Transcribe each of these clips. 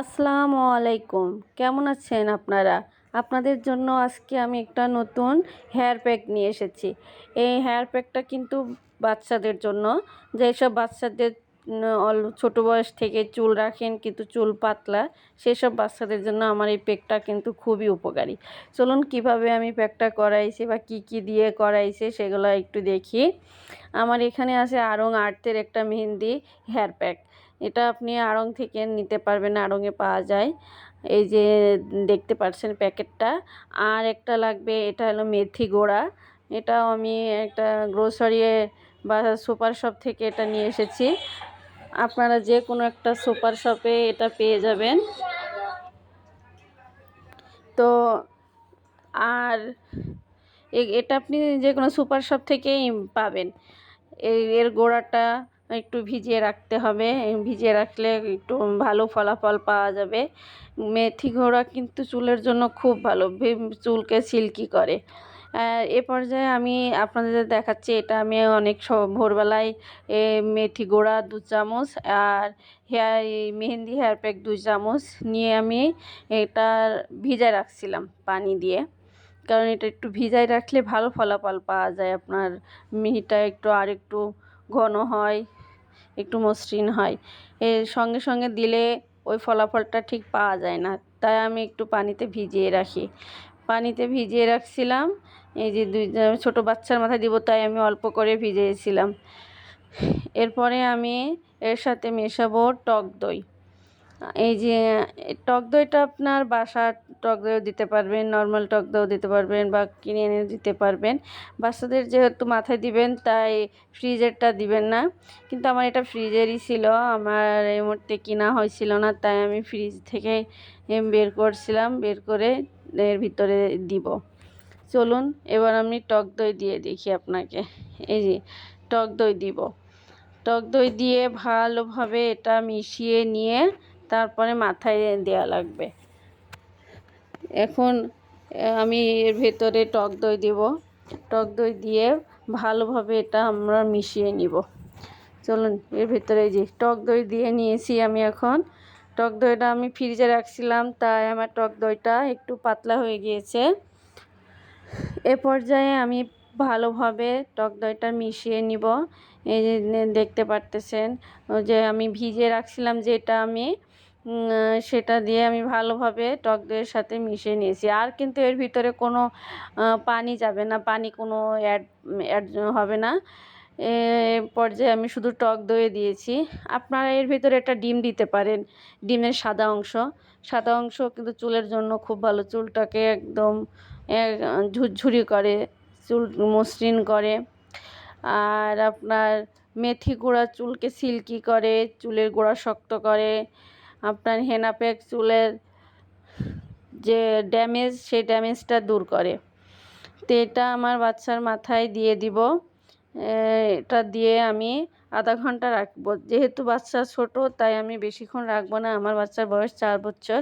আসসালামু আলাইকুম। কেমন আছেন আপনারা? আপনাদের জন্য আজকে আমি একটা নতুন হেয়ার প্যাক নিয়ে এসেছি। এই হেয়ার প্যাকটা কিন্তু বাচ্চাদের জন্য। যেসব বাচ্চাদের ছোট বয়স থেকে চুল রাখেন, কিন্তু চুল পাতলা। সেসব বাচ্চাদের জন্য আমার এই প্যাকটা কিন্তু খুবই উপকারী। চলুন কীভাবে আমি প্যাকটা করাইছি বা কি কি দিয়ে করাইছি সেগুলো একটু দেখি। আমার এখানে আছে আড়ং আর্টের একটা মেহেন্দি হেয়ার প্যাক। এটা আপনি আড়ং থেকে নিতে পারবেন আড়ংয়ে পাওয়া যায়। এই যে দেখতে পাচ্ছেন প্যাকেটটা। আর একটা লাগবে, এটা হলো মেথি গোড়া। এটাও আমি একটা গ্রোসারি বা সুপার শপ থেকে এটা নিয়ে এসেছি। আপনারা যে কোনো একটা সুপার শপে এটা পেয়ে যাবেন। তো আর এটা আপনি যে কোনো সুপার শপ থেকেই পাবেন। এর গোড়াটা একটু ভিজিয়ে রাখতে হবে। ভিজিয়ে রাখলে একটু ভালো ফলাফল পাওয়া যাবে। মেথি ঘোড়া কিন্তু চুলের জন্য খুব ভালো। চুলকে সিল্কি করে। এ পর্যায়ে আমি আপনাদের দেখাচ্ছি, এটা আমি অনেক সব ভোরবেলায়, এ, মেথি গোড়া দু চামচ আর হেয়ার মেহেন্দি হেয়ার প্যাক দু চামচ নিয়ে আমি এটা ভিজায় রাখছিলাম পানি দিয়ে। কারণ এটা একটু ভিজায় রাখলে ভালো ফলাফল পাওয়া যায়, আপনার মিহিটা একটু আর একটু ঘন হয়, একটু মসৃণ হয়। এর সঙ্গে সঙ্গে দিলে ওই ফলাফলটা ঠিক পাওয়া যায় না, তাই আমি একটু পানিতে ভিজিয়ে রাখি। পানিতে ভিজিয়ে রাখছিলাম। এই যে দুই ছোটো বাচ্চার মাথায় দিব, তাই আমি অল্প করে ভিজিয়েছিলাম। এরপরে আমি এর সাথে মেশাবো টক দই। এই যে, টক দইটা আপনার বাসার টক দইও দিতে পারবেন, নর্মাল টক দইও দিতে পারবেন বা কিনে এনে দিতে পারবেন। বাচ্চাদের যেহেতু মাথায় দিবেন, তাই ফ্রিজেরটা দিবেন না। কিন্তু আমার এটা ফ্রিজেরই ছিল, আমার এই মুহূর্তে কিনা হয়েছিল না, তাই আমি ফ্রিজ থেকে বের করছিলাম, বের করে এর ভিতরে দিব। চলুন, এবার আমি টক দই দিয়ে দেখি আপনাকে। এই যে, টক দই দিব। টক দই দিয়ে ভালোভাবে এটা মিশিয়ে নিয়ে তারপরে মাথায় দেওয়া লাগবে। এখন আমি এর ভেতরে টক দই দেব। টক দই দিয়ে ভালোভাবে এটা আমরা মিশিয়ে নিব। চলুন, এর ভেতরে যে, টক দই দিয়ে নিয়েছি আমি এখন। টক দইটা আমি ফ্রিজে রাখছিলাম, তাই আমার টক দইটা একটু পাতলা হয়ে গিয়েছে। এ পর্যায়ে আমি ভালোভাবে টক দইটা মিশিয়ে নিব। এই যে দেখতে পারতেছেন যে আমি ভিজিয়ে রাখছিলাম যেটা আমি সেটা দিয়ে আমি ভালোভাবে টক দইয়ের সাথে মিশিয়ে নিয়েছি। আর কিন্তু এর ভিতরে কোনো পানি যাবে না, পানি কোনো অ্যাড অ্যাড হবে না। পর্যায়ে আমি শুধু টক দই দিয়েছি। আপনারা এর ভিতরে একটা ডিম দিতে পারেন। ডিমের সাদা অংশ। সাদা অংশ কিন্তু চুলের জন্য খুব ভালো। চুলটাকে একদম ঝুরঝুরি করে, চুল মসৃণ করে। আর আপনার মেথি গোড়া চুলকে সিল্কি করে, চুলের গোড়া শক্ত করে। আপনার হেনা প্যাক চুলের যে ড্যামেজ, সেই ড্যামেজটা দূর করে। তো এটা আমার বাচ্চার মাথায় দিয়ে দিব। এটা দিয়ে আমি আধা ঘণ্টা রাখব। যেহেতু বাচ্চা ছোট, তাই আমি বেশিক্ষণ রাখব না। আমার বাচ্চার বয়স চার বছর।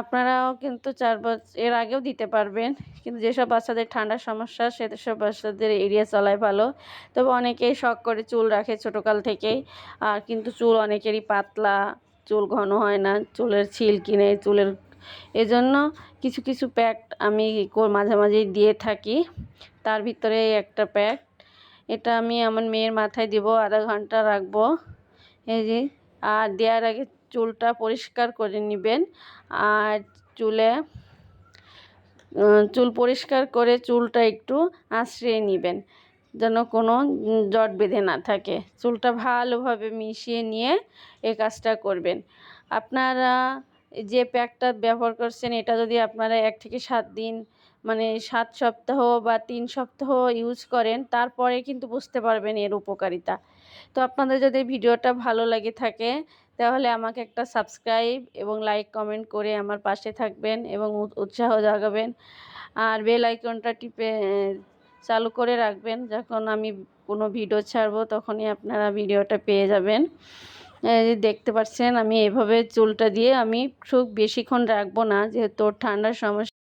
আপনারাও কিন্তু চার বছর এর আগেও দিতে পারবেন। কিন্তু যেসব বাচ্চাদের ঠান্ডার সমস্যা সেসব বাচ্চাদের এরিয়া চলায় ভালো। তবে অনেকেই শখ করে চুল রাখে ছোটোকাল থেকেই। আর কিন্তু চুল অনেকেরই পাতলা। চুল ঘন হয় না। চুলের ছিল কিনে চুলের, এজন্য কিছু কিছু প্যাক আমি মাঝে মাঝেই দিয়ে থাকি। তার ভিতরে একটা প্যাক। এটা আমি আমার মেয়ের মাথায় দিব, আধা ঘণ্টা রাখব। এই যে, আর দেওয়ার আগে চুলটা পরিষ্কার করে নেবেন। আর চুলে চুল পরিষ্কার করে চুলটা একটু আঁচড়িয়ে নেবেন, যেন কোনো জট বেঁধে না থাকে। চুলটা ভালোভাবে মিশিয়ে নিয়ে এই কাজটা করবেন। আপনারা যে প্যাকটা ব্যবহার করছেন, এটা যদি আপনারা এক থেকে সাত দিন মানে সাত সপ্তাহ বা তিন সপ্তাহ ইউজ করেন, তারপরে কিন্তু বুঝতে পারবেন এর উপকারিতা। তো আপনাদের যদি ভিডিওটা ভালো লাগে থাকে, তাহলে আমাকে একটা সাবস্ক্রাইব এবং লাইক কমেন্ট করে আমার পাশে থাকবেন এবং উৎসাহ জাগাবেন। আর বেল আইকনটা টিপে, চালু করে রাখবেন, যখন আমি কোনো ভিডিও ছাড়বো তখনই আপনারা ভিডিওটা পেয়ে যাবেন। দেখতে পাচ্ছেন, আমি এভাবে চুলটা দিয়ে আমি খুব বেশিক্ষণ রাখব না, যেহেতু ঠান্ডার সমস্যা।